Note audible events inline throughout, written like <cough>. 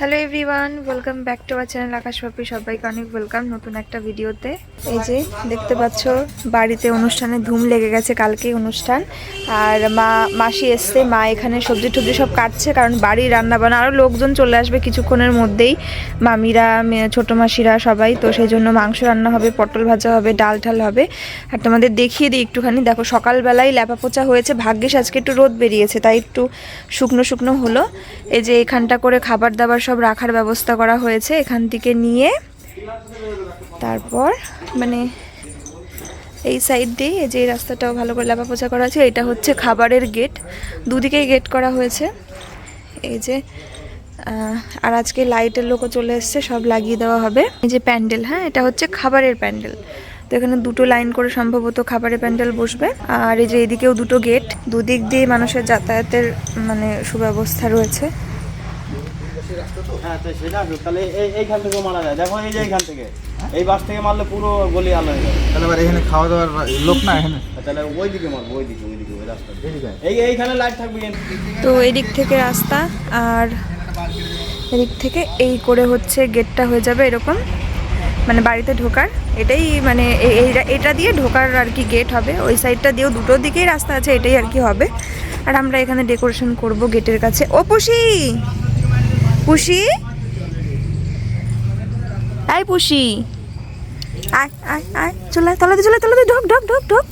Hello everyone welcome back to our channel Akash Papi সবাইকে অনেক welcome নতুন একটা ভিডিওতে এই যে, দেখতে পাচ্ছ, বাড়িতে অনুষ্ঠানে ধুম লেগে গেছে কালকেই অনুষ্ঠান। আর মা, মাসি এসছে, মা এখানে সবজি টবজি সব কাটছে, কারণ বাড়ির রান্না বান্না আরও লোকজন চলে আসবে কিছুক্ষণের মধ্যেই। মামিরা ছোট মাসিরা সবাই, তো সেই জন্য মাংস রান্না হবে, পটল ভাজা হবে, ডাল ঠাল হবে। আর তোমাদের দেখিয়ে দিই একটুখানি, দেখো সকালবেলায় ল্যাপা পোচা হয়েছে, ভাগ্যিস আজকে একটু রোদ বেরিয়েছে, তাই একটু শুকনো শুকনো হলো। এই যে এখানটা করে খাবার দাবার সব রাখার ব্যবস্থা করা হয়েছে এখান থেকে নিয়ে। তারপর মানে এই সাইড দিয়ে এই যে রাস্তাটাও ভালো করে লেপা পোছা করা আছে এটা হচ্ছে খাবারের গেট দুদিকেই গেট করা হয়েছে। এই যে আর আজকে লাইটের লোকও চলে এসছে, সব লাগিয়ে দেওয়া হবে। এই যে প্যান্ডেল হ্যাঁ এটা হচ্ছে খাবারের প্যান্ডেল। তো এখানে দুটো লাইন করে সম্ভবত খাবারের প্যান্ডেল বসবে। আর এই যে এদিকেও দুটো গেট দুদিক দিয়ে মানুষের যাতায়াতের মানে সুব্যবস্থা রয়েছে। হ্যাঁ তো সেটা তো তাহলে এই এইখান থেকে মারা যায়। দেখো এই যে এইখান থেকে। এই বাস থেকে মারলে পুরো গলি আলো হয়ে যাবে। তাহলে এবার এখানে খাওয়া দাওয়ার লোক না এখানে? তাহলে ওই দিকে মারবো ওই দিকে ওই দিকে ওই রাস্তা এই এইখানে লাইট থাকবে তো এদিক থেকে রাস্তা আর এদিক থেকে এই করে হচ্ছে গেটটা হয়ে যাবে এরকম। মানে বাড়িতে ঢোকার। এটাই মানে এটা দিয়ে ঢোকার আর কি গেট হবে। ওই সাইডটা দিয়েও দুটো দিকেই রাস্তা আছে এটাই আর কি হবে। আর আমরা এখানে ডেকোরেশন করব গেটের কাছে। ও পুষি? আয় পুষি। আয় আয় আয় চলে তলাতে চলে তলাতে ঢোক ঢোক ঢোক ঢোক।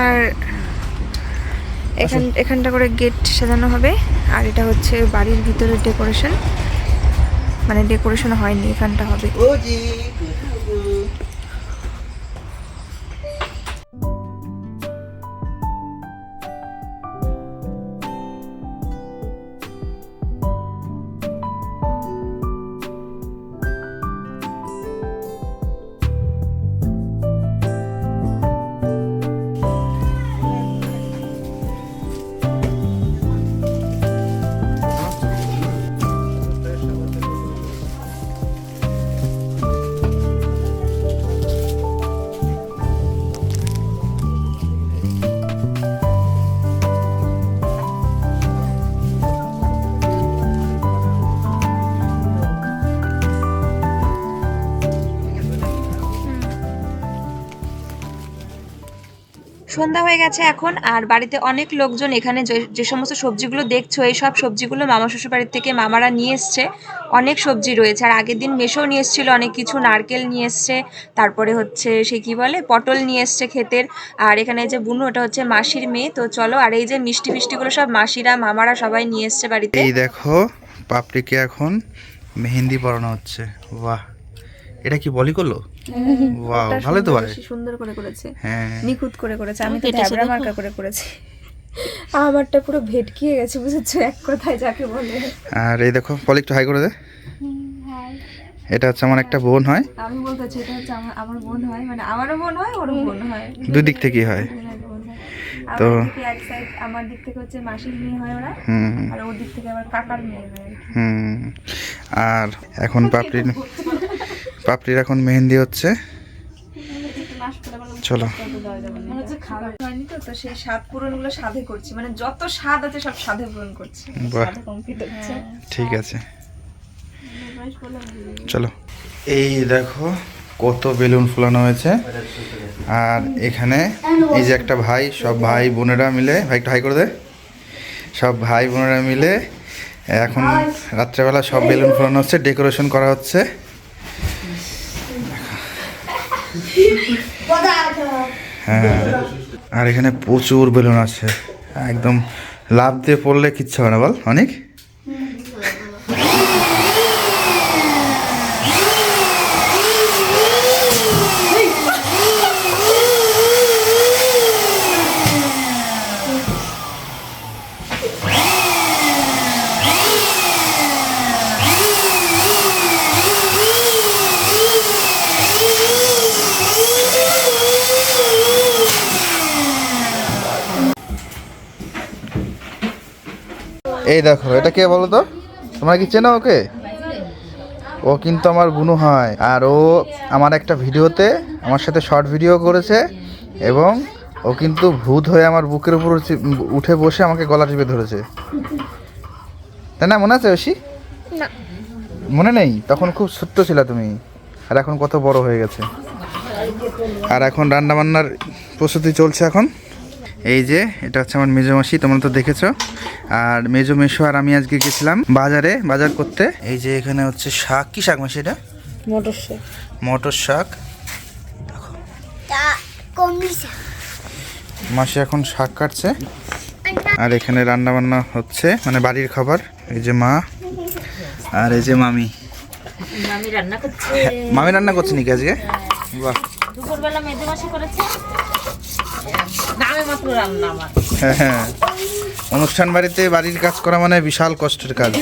আর এখান এখানটা করে গেট সাজানো হবে। আর এটা হচ্ছে বাড়ির ভিতরের ডেকোরেশন মানে ডেকোরেশন হয়নি এখানটা হবে। সন্ধ্যা হয়ে গেছে এখন, আর বাড়িতে অনেক লোকজন এখানে যে সমস্ত সবজিগুলো দেখছ, এই সব সবজিগুলো মামা শ্বশুর বাড়ির থেকে মামারা নিয়ে এসছে। অনেক সবজি রয়েছে, আর আগের দিন মেশো নিয়ে এসেছিল, অনেক কিছু নারকেল নিয়ে এসছে, তারপরে হচ্ছে সে কি বলে, পটল নিয়ে এসছে ক্ষেতের, আর এখানে যে বুনু, ওটা হচ্ছে মাসির মেয়ে, তো চলো, আর এই যে মিষ্টি ফিষ্টিগুলো সব মাসিরা, মামারা সবাই নিয়ে এসছে বাড়িতে। এই দেখো, পাপড়িকে এখন মেহেন্দি পরানো হচ্ছে, বাহ। এটা কি বলি করল? বাহ ওটা ভালো তো সুন্দর, সুন্দর করে করেছে। হ্যাঁ। নিখুঁত করে করেছে। আমি তো ট্যাবরা মার্কা করে করেছি। আমারটা পুরো ভেটকিয়ে গেছে বুঝেছ? এক কথায় যাকে বলে। আর এই দেখো পলি একটু হাই করে দে। এটা হচ্ছে আমার একটা বোন হয়। আমি বলতে চাই এটা হচ্ছে আমার আমার বোন হয় মানে আমারও বোন হয় ওরও বোন হয়। দুই দিক থেকেই হয়। হয়। তো- এক সাইড আমার দিক থেকে হচ্ছে মাসির মেয়ে হয় ওরা। হুম। আর ওর দিক থেকে আবার কাকার মেয়ে হয় হুম। আর এখন <laughs> পাপড়ির পাপড়ির এখন মেহেন্দি হচ্ছে। চলো। মানে হচ্ছে খাবার হয়নি তো তো সেই স্বাদ পূরণগুলো সাধে করছি। মানে যত স্বাদ আছে সব সাধে পূরণ করছি। বাহ। ঠিক আছে। চলো। এই দেখো কত বেলুন ফুলানো হয়েছে। আর এখানে এই যে একটা ভাই সব ভাই বোনেরা মিলে ভাই একটু হাই করে দে। সব ভাই বোনেরা মিলে এখন রাত্রেবেলা সব বেলুন ফুলানো হচ্ছে ডেকোরেশন করা হচ্ছে। হ্যাঁ। আর এখানে প্রচুর বেলুন আছে। একদম লাভ দিয়ে পড়লে কিচ্ছু হবে না বল, অনেক? এই দেখো এটা কে বলো তো? তোমরা কি চেনো ওকে? ও কিন্তু আমার বুনু হয় আর ও আমার একটা ভিডিওতে আমার সাথে শর্ট ভিডিও করেছে এবং ও কিন্তু ভূত হয়ে আমার বুকের উপর উঠে- বসে আমাকে গলা টিপে ধরেছে। তাই না মনে আছে না। মনে নেই? তখন খুব ছোট্ট ছিল তুমি আর এখন কত বড় হয়ে গেছে। আর এখন রান্নাবান্নার প্রস্তুতি চলছে এখন? এই যে এটা হচ্ছে আমার মেজো মাসি তোমরা তো দেখেছ। আর মেজো মেশো আর আমি আজকে গেছিলাম বাজারে বাজার করতে। এই যে এখানে হচ্ছে শাক। কি শাক মাসি এটা? মোটর মটর শাক। মাসি এখন শাক কাটছে। আর এখানে রান্না বান্না হচ্ছে মানে বাড়ির খাবার। এই যে মা। আর এই যে মামি। আমি রান্না করছি। মামি রান্না করছে নাকি আজকে? বাহ। দুপুরবেলা মেদে মাসি করেছে নামে মাত্র রান্না আমার হ্যাঁ হ্যাঁ। অনুষ্ঠান বাড়িতে বাড়ির কাজ করা মানে বিশাল কষ্টের কাজ।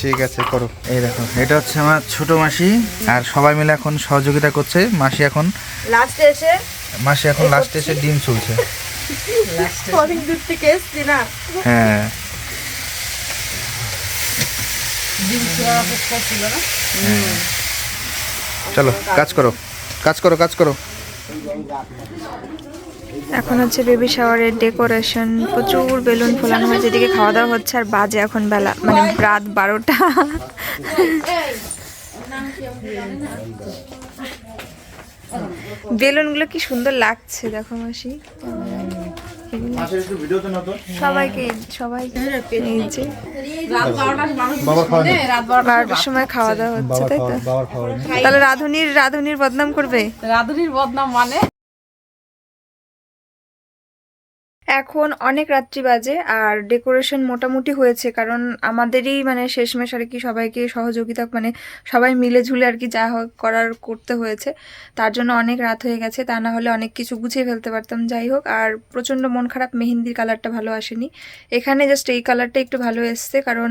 ঠিক আছে করো। এই দেখো এটা হচ্ছে আমার ছোট মাসি আর সবাই মিলে এখন সহযোগিতা করছে। মাসি এখন লাস্টে এসে মাসি এখন লাস্টে এসে ডিম চলছে অনেক দূর থেকে এসছি না? হ্যাঁ। চলো কাজ করো। কাজ করো কাজ করো। এখন হচ্ছে বেবি শাওয়ারের ডেকোরেশন প্রচুর বেলুন ফোলানো হয়েছে এদিকে খাওয়া দাওয়া হচ্ছে আর বাজে এখন বেলা মানে রাত বারোটা। বেলুনগুলো কি সুন্দর লাগছে, দেখো মাসি। সবাইকে সবাইকে এই যে বারোটার সময় খাওয়া দাওয়া হচ্ছে তাই তো? তাহলে রাধুনির রাধুনির বদনাম করবে? রাধুনির বদনাম মানে? এখন অনেক রাত্রি বাজে আর ডেকোরেশন মোটামুটি হয়েছে, কারণ আমাদেরই মানে শেষমেশ আর কি সবাইকে সহযোগিতা মানে সবাই মিলে ঝুলে আর কি যা করার করতে হয়েছে। তার জন্য অনেক রাত হয়ে গেছে, তা না হলে অনেক কিছু গুছিয়ে ফেলতে পারতাম। যাই হোক, আর প্রচণ্ড মন খারাপ, মেহেন্দির কালারটা ভালো আসেনি। এখানে জাস্ট এই কালারটা একটু ভালো এসছে, কারণ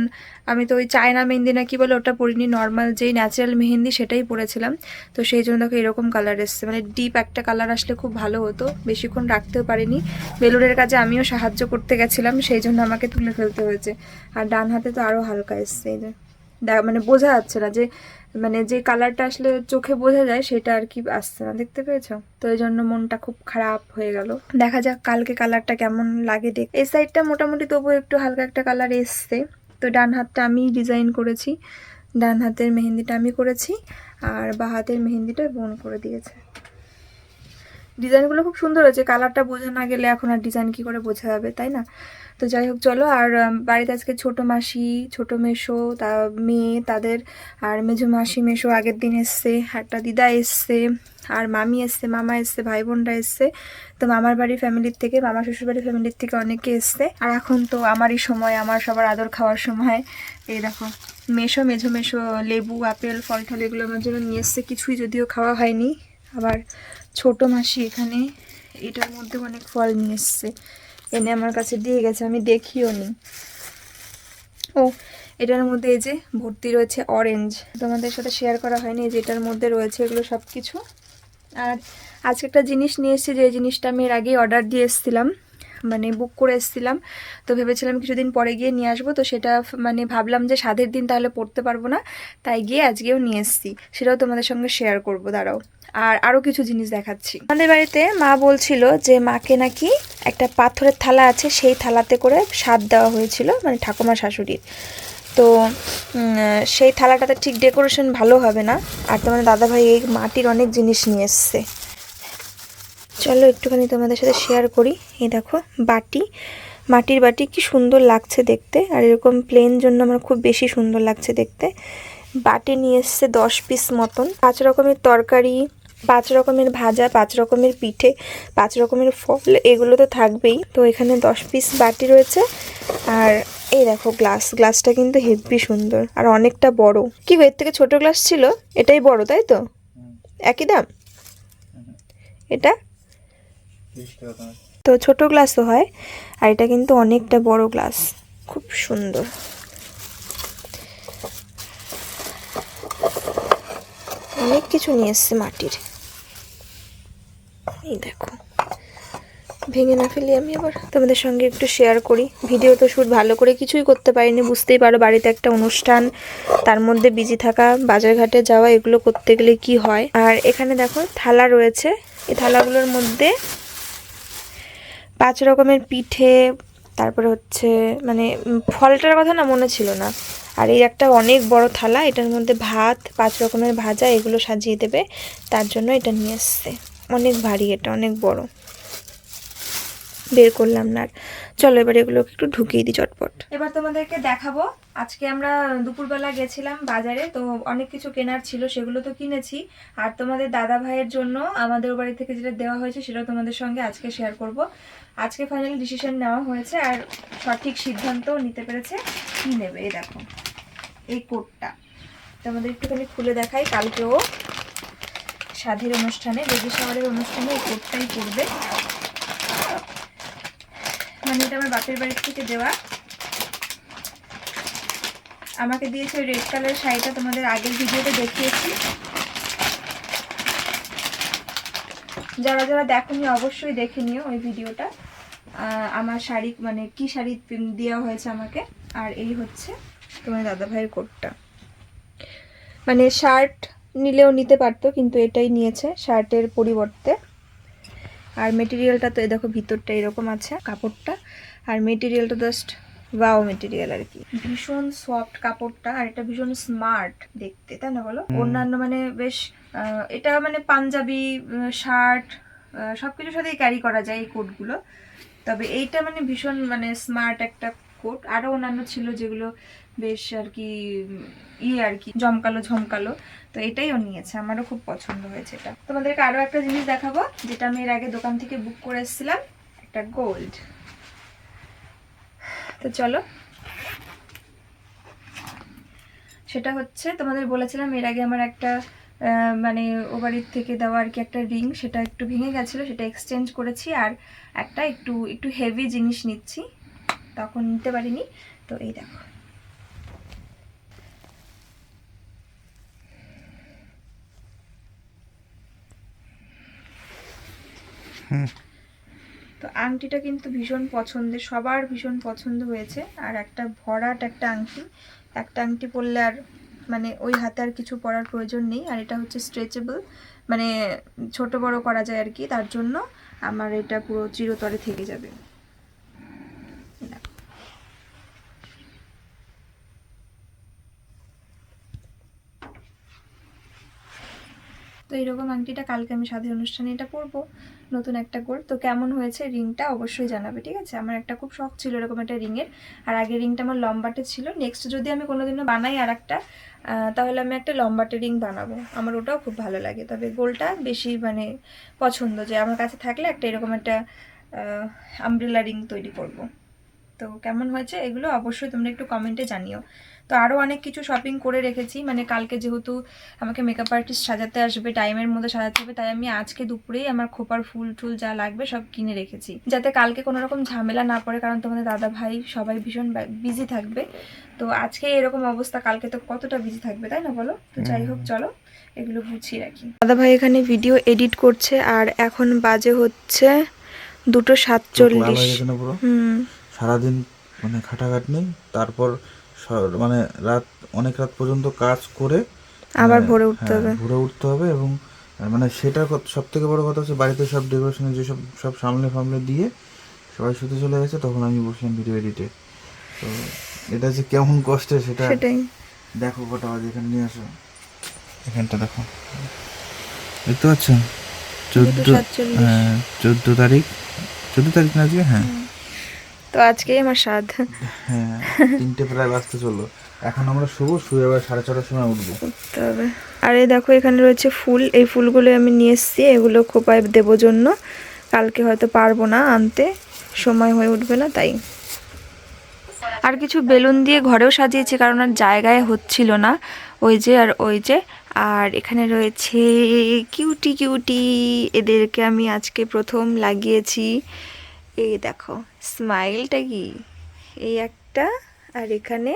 আমি তো ওই চায়না মেহেন্দি না কি বলে ওটা পরিনি নর্মাল যেই ন্যাচারাল মেহেন্দি সেটাই পরেছিলাম। তো সেই জন্য দেখো এরকম কালার এসছে মানে ডিপ একটা কালার আসলে খুব ভালো হতো, বেশিক্ষণ রাখতেও পারিনি। বেলুনের কাজে আমিও সাহায্য করতে গেছিলাম, সেই জন্য আমাকে তুলে ফেলতে হয়েছে। আর ডান হাতে তো আরও হালকা এসছে, এই যে। মানে বোঝা যাচ্ছে না যে মানে যে কালারটা আসলে চোখে বোঝা যায়, সেটা আর কি আসছে না, দেখতে পেয়েছ? তো এই জন্য মনটা খুব খারাপ হয়ে গেল। দেখা যাক কালকে কালারটা কেমন লাগে দেখ এই সাইডটা মোটামুটি তবুও একটু হালকা একটা কালার এসছে। তো ডান হাতটা আমি ডিজাইন করেছি। ডান হাতের মেহেন্দিটা আমি করেছি, আর বা হাতের মেহেন্দিটা বোন করে দিয়েছে। ডিজাইনগুলো খুব সুন্দর হয়েছে। কালারটা বোঝা না গেলে এখন আর ডিজাইন কি করে বোঝা যাবে, তাই না? তো যাই হোক, চলো আর বাড়িতে আজকে ছোট মাসি, ছোট মেশো তা মেয়ে তাদের, আর মেজো মাসি মেশো আগের দিন এসছে একটা দিদা এসছে, আর মামি এসছে, মামা এসছে, ভাই বোনরা এসছে। তো মামার বাড়ির ফ্যামিলির থেকে, মামা শ্বশুর বাড়ির ফ্যামিলির থেকে অনেকে এসছে। আর এখন তো আমারই সময়, আমার সবার আদর খাওয়ার সময়। এই দেখো মেশো মেঝো মেশো লেবু, আপেল ফল টল এগুলো আমার জন্য নিয়ে এসছে, কিছুই যদিও খাওয়া হয়নি। আবার ছোট মাসি এখানে, এটার মধ্যে অনেক ফল নিয়ে এসছে। এনে আমার কাছে দিয়ে গেছে, আমি দেখিও নি। ও, এটার মধ্যে এই যে ভর্তি রয়েছে অরেঞ্জ তোমাদের সাথে শেয়ার করা হয়নি যে এটার মধ্যে রয়েছে এগুলো সব কিছু আর আজকে একটা জিনিস নিয়ে এসেছি, যে জিনিসটা আমি এর আগেই অর্ডার দিয়ে এসেছিলাম। মানে বুক করে এসেছিলাম। তো ভেবেছিলাম কিছুদিন পরে গিয়ে নিয়ে আসব। তো সেটা মানে ভাবলাম যে সাধের দিন তাহলে পড়তে পারব না। তাই গিয়ে আজকেও নিয়ে এসেছি। সেটাও তোমাদের সঙ্গে শেয়ার করব। দাঁড়াও। আর আরও কিছু জিনিস দেখাচ্ছি। আমাদের বাড়িতে মা বলছিল যে মাকে নাকি একটা পাথরের থালা আছে, সেই থালাতে করে স্বাদ দেওয়া হয়েছিল মানে ঠাকুমা শাশুড়ির। তো সেই থালাটাতে ঠিক ডেকোরেশন ভালো হবে না। আর তোমার দাদাভাই এই মাটির অনেক জিনিস নিয়ে এসছে। চলো একটুখানি তোমাদের সাথে শেয়ার করি। এই দেখো বাটি। মাটির বাটি কি সুন্দর লাগছে দেখতে আর এরকম প্লেন জন্য আমার খুব বেশি সুন্দর লাগছে দেখতে। বাটি নিয়ে এসছে দশ পিস মতন। পাঁচ রকমের তরকারি পাঁচ রকমের ভাজা পাঁচ রকমের পিঠে পাঁচ রকমের ফল এগুলো তো থাকবেই। তো এখানে দশ পিস বাটি রয়েছে। আর এই দেখো গ্লাস গ্লাসটা কিন্তু হেভি সুন্দর আর অনেকটা বড়। কি এর থেকে ছোট গ্লাস ছিল? এটাই বড় তাই তো? একই দাম? এটা? তো ছোট গ্লাসও হয়, আর এটা কিন্তু অনেকটা বড় গ্লাস, খুব সুন্দর। অনেক কিছু নিয়ে এসছে মাটির। এই দেখো, ভেঙে না ফেলি আমি আবার। তোমাদের সঙ্গে একটু শেয়ার করি। ভিডিও তো শ্যুট ভালো করে কিছুই করতে পারিনি, বুঝতেই পারো বাড়িতে একটা অনুষ্ঠান, তার মধ্যে বিজি থাকা, বাজারঘাটে যাওয়া, এগুলো করতে গেলে কি হয়? আর এখানে দেখো থালা রয়েছে, এই থালাগুলোর মধ্যে পাঁচ রকমের পিঠে, তারপরে হচ্ছে মানে ফলটার কথা না মনে ছিল না। আর এই একটা অনেক বড় থালা, এটার মধ্যে ভাত, পাঁচ রকমের ভাজা, এগুলো সাজিয়ে দেবে। তার জন্য এটা নিয়ে এসছে। অনেক ভারী এটা, অনেক বড়। বের করলাম না আর। চলো এবার এগুলোকে একটু ঢুকিয়ে দিই চটপট। এবার তোমাদেরকে দেখাবো। আজকে আমরা দুপুরবেলা গেছিলাম বাজারে, তো অনেক কিছু কেনার ছিল, সেগুলো তো কিনেছি। আর তোমাদের দাদা ভাইয়ের জন্য আমাদের বাড়ি থেকে যেটা দেওয়া হয়েছে সেটা তোমাদের সঙ্গে আজকে শেয়ার করব। আজকে ফাইনাল ডিসিশন নেওয়া হয়েছে, আর সঠিক সিদ্ধান্তও নিতে পেরেছে। কি নেবে, এই দেখো, এই কোটটা। তোমাদের একটুখানি খুলে দেখাই, কালকেও স্বাধীর অনুষ্ঠানে বেবি শাওয়ারের অনুষ্ঠানে এই কোটটাই পরবে। মানে এটা আমার বাপের বাড়ির থেকে দেওয়া। আমাকে দিয়েছে ওই রেড কালার শাড়িটা, তোমাদের আগের ভিডিওতে দেখিয়েছি। যারা যারা দেখোনি, অবশ্যই দেখে নিও ওই ভিডিওটা। আমার শাড়ি মানে কি শাড়ি দেওয়া হয়েছে আমাকে, আর এই হচ্ছে তোমার দাদা ভাইয়ের কোটটা। মানে শার্ট নিলেও নিতে পারতো, কিন্তু এটাই নিয়েছে শার্টের পরিবর্তে। আর মেটেরিয়ালটা তো এই দেখো ভিতরটা এরকম আছে কাপড়টা। আর মেটেরিয়ালটা জাস্ট ওয়াও মেটেরিয়াল আর কি। ভীষণ সফট কাপড়টা আর এটা ভীষণ স্মার্ট দেখতে তাই না বলো? অন্যান্য মানে বেশ এটা মানে পাঞ্জাবি শার্ট সব কিছুর সাথেই ক্যারি করা যায় এই কোটগুলো তবে এইটা মানে ভীষণ মানে স্মার্ট একটা কোট আরও অন্যান্য ছিল যেগুলো বেশ আর কি ইয়ে আর কি, জমকালো, ঝমকালো। তো এটাই ও নিয়েছে, আমারও খুব পছন্দ হয়েছে এটা। তোমাদেরকে আরও একটা জিনিস দেখাবো, যেটা আমি এর আগে দোকান থেকে বুক করে এসেছিলাম, একটা গোল্ড তো চলো। সেটা হচ্ছে, তোমাদের বলেছিলাম এর আগে আমার একটা মানে ও বাড়ির থেকে দেওয়া আর কি একটা রিং সেটা একটু ভেঙে গেছিল, সেটা এক্সচেঞ্জ করেছি, আর একটা একটু একটু হেভি জিনিস নিচ্ছি, তখন নিতে পারিনি। তো এই দেখো। তো আংটিটা কিন্তু ভীষণ পছন্দের, সবার ভীষণ পছন্দ হয়েছে। আর একটা ভরাট একটা আংটি। একটা আংটি পরলে আর মানে ওই হাতে আর কিছু পরার প্রয়োজন নেই। আর এটা হচ্ছে স্ট্রেচেবল মানে ছোট বড় করা যায় আর কি। তার জন্য আমার এটা পুরো চিরতরে থেকে যাবে তো এইরকম আংটিটা কালকে আমি সাধের অনুষ্ঠানে এটা পরবো, নতুন একটা গোল্ড। তো কেমন হয়েছে রিংটা অবশ্যই জানাবে, ঠিক আছে? আমার একটা খুব শখ ছিল এরকম একটা রিংয়ের, আর আগে রিংটা আমার লম্বাটে ছিল। নেক্সট যদি আমি কোনোদিনও বানাই আর একটা তাহলে আমি একটা লম্বাটে রিং বানাবো। আমার ওটাও খুব ভালো লাগে। তবে গোলটা বেশি মানে পছন্দ যে আমার কাছে থাকলে একটা এরকম একটা আমব্রেলা রিং তৈরি করব। তো কেমন হয়েছে এগুলো অবশ্যই তোমরা একটু কমেন্টে জানিও। তো আরও অনেক কিছু শপিং করে রেখেছি। মানে কালকে যেহেতু আমাকে মেকআপ আর্টিস্ট সাজাতে আসবে টাইমের মধ্যে সাজাতে হবে তাই আমি আজকে দুপুরেই আমার খোপার ফুল টুল যা লাগবে সব কিনে রেখেছি। যাতে কালকে কোনো রকম ঝামেলা না পড়ে কারণ তোমাদের দাদা ভাই সবাই ভীষণ বিজি থাকবে। তো আজকে এরকম অবস্থা কালকে তো কতটা বিজি থাকবে তাই না বলো? তো যাই হোক চলো এগুলো গুছিয়ে রাখি। দাদা ভাই এখানে ভিডিও এডিট করছে আর এখন বাজে হচ্ছে দুটো সাতচল্লিশ। হুম। সারাদিন মানে খাটাখাটনি তারপর মানে রাত অনেক রাত পর্যন্ত কাজ করে আবার মানে, ভোরে উঠতে হ্যাঁ, হবে। ভোরে উঠতে হবে এবং মানে সেটা সব থেকে বড় কথা হচ্ছে বাড়িতে সব ডেকোরেশনে যেসব সব সামলে ফামলে দিয়ে সবাই শুতে চলে গেছে তখন আমি বসলাম ভিডিও এডিটে তো এটা যে কেমন কষ্টের সেটা সেটাই। দেখো কটা বাজে এখানে নিয়ে আসো। এখানটা দেখো। দেখতে পাচ্ছ? চোদ্দ হ্যাঁ চোদ্দ তারিখ। চোদ্দ তারিখ না আজকে? হ্যাঁ। তো আজকেই আমার স্বাদ। হ্যাঁ তিনটে প্রায় বাজতে চলল। এখন আমরা শুভ শুয়ে আবার সাড়ে ছটার সময় উঠবো। হবে। আর এই দেখো এখানে রয়েছে ফুল। এই ফুলগুলো আমি নিয়ে এসেছি এগুলো খোপায় দেবো জন্য। কালকে হয়তো পারব না আনতে সময় হয়ে উঠবে না তাই। আর কিছু বেলুন দিয়ে ঘরেও সাজিয়েছি কারণ আর জায়গায় হচ্ছিল না। ওই যে আর ওই যে। আর এখানে রয়েছে কিউটি কিউটি। এদেরকে আমি আজকে প্রথম লাগিয়েছি। এই দেখো। স্মাইলটা কি? এই একটা, আর এখানে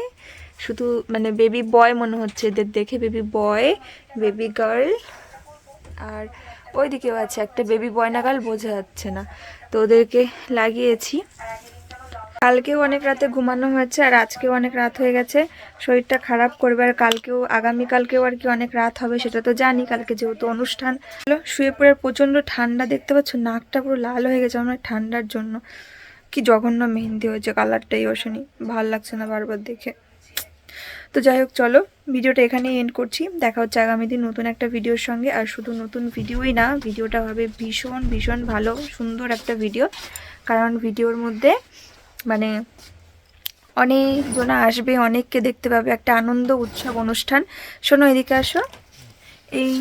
শুধু মানে বেবি বয় মনে হচ্ছে এদের দেখে বেবি বয় বেবি গার্ল আর ওইদিকেও আছে একটা বেবি বয় না গার্ল বোঝা যাচ্ছে না। তো ওদেরকে লাগিয়েছি। কালকেও অনেক রাতে ঘুমানো হয়েছে, আর আজকেও অনেক রাত হয়ে গেছে। শরীরটা খারাপ করবে, আর কালকেও, আগামীকালকেও আর কি অনেক রাত হবে, সেটা তো জানি। কালকে যেহেতু অনুষ্ঠান, শুয়ে পড়ে প্রচণ্ড ঠান্ডা দেখতে পাচ্ছ, নাকটা পুরো লাল হয়ে গেছে আমার ঠান্ডার জন্য। কি জঘন্য মেহেন্দি হয়েছে কালারটাই অশনি ভালো লাগছে না বারবার দেখে। তো যাই হোক চলো ভিডিওটা এখানেই এন্ড করছি। দেখা হচ্ছে আগামী দিন নতুন একটা ভিডিওর সঙ্গে। আর শুধু নতুন ভিডিওই না ভিডিওটা হবে ভীষণ ভীষণ ভালো সুন্দর একটা ভিডিও। কারণ ভিডিওর মধ্যে মানে অনেকজনা আসবে অনেককে দেখতে পাবে একটা আনন্দ উৎসব অনুষ্ঠান। শোনো এদিকে আসো। এই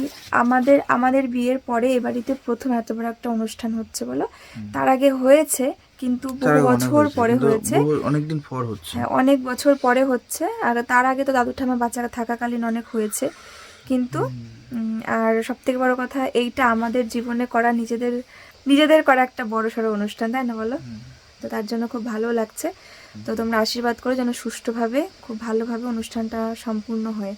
আমাদের আমাদের বিয়ের পরে এ বাড়িতে প্রথম এত বড় একটা অনুষ্ঠান হচ্ছে বলো। তার আগে হয়েছে কিন্তু বহু বছর পরে হয়েছে। অনেকদিন পর হচ্ছে। হ্যাঁ, অনেক বছর পরে হচ্ছে। আর তার আগে তো দাদু ঠামা বাচ্চারা থাকাকালীন অনেক হয়েছে। কিন্তু আর সব থেকে বড় কথা এইটা আমাদের জীবনে করা নিজেদের নিজেদের করা একটা বড় সড়ো অনুষ্ঠান তাই না বলো? তো তার জন্য খুব ভালো লাগছে। তো তোমরা আশীর্বাদ করো যেন সুষ্ঠুভাবে খুব ভালোভাবে অনুষ্ঠানটা সম্পূর্ণ হয়ে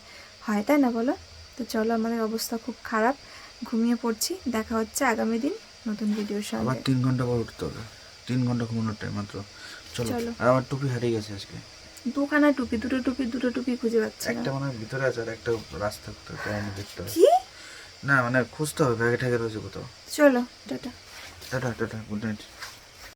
হয় তাই না বলো? তো চলো আমাদের অবস্থা খুব খারাপ। ঘুমিয়ে পড়ছি। দেখা হচ্ছে আগামী দিন নতুন ভিডিওর আবার সঙ্গে তিন ঘণ্টা পর উঠতে হবে। তিন ঘণ্টা ঘুমানোর টাইম মাত্র। চলো। আর আমার টুপি হারিয়ে গেছে আজকে। দুখানা টুপি দুটো টুপি দুটো টুপি খুঁজে পাচ্ছি একটা মানে ভিতরে আছে আর একটা রাস্তা কোথাও তাই আমি দেখতে কি? না মানে খুঁজতে হবে ব্যাগে ঠেকে রয়েছে কোথাও। চলো tata. Tata tata good night